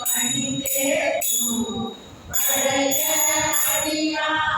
பணிந்தே பழைய அடியா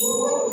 Oh,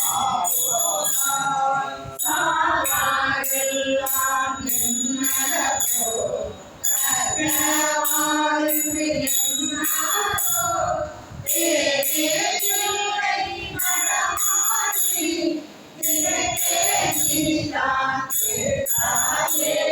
Yeah.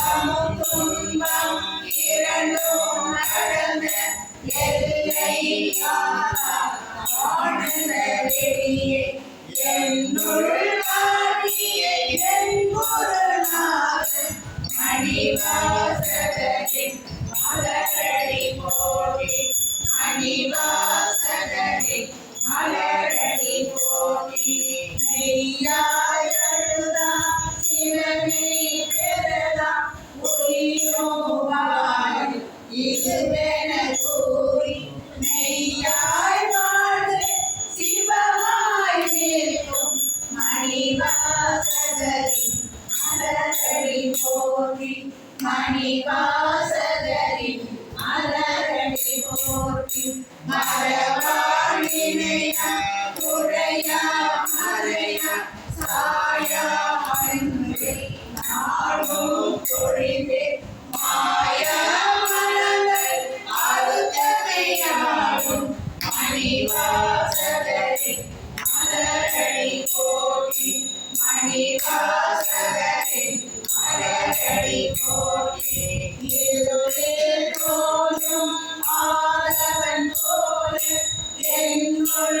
இன்பமும் துன்பம் இரண்டும் நடந்த எல்லை ஆனந்த வெளியே என்னுள் வாடிய என் குருநாதன் மணிவாசகரின் மலரடி போற்றி மணிவாசகரின் மலரடி போற்றி நெய்யாய் அழுதா சிவனை. மணிவாசகரின் மலரடி போற்றி மணிவாசகரின் மலரடி மறையா சாயா அன்பே நாடும் பொழிவே மாயா போற்றி மணிவாசகரின் மலரடி போற்றி இருளில் தோன்றும் ஆதவன் போல என்னுள்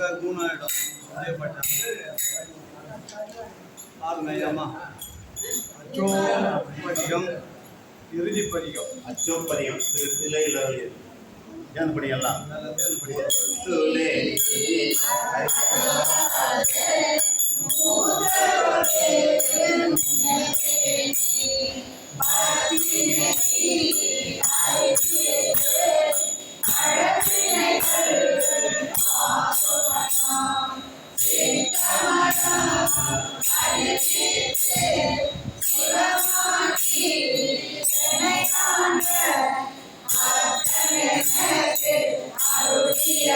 இவங்க ఒక மூணு ஆயிடும் அதே பட்டா பாருங்க ஐயாம்மா அச்சோ பதிகம் இறுதி பதிகம் அச்சோப்பதியம் தில்லையில் ஏன்படி எல்லாம் நல்லது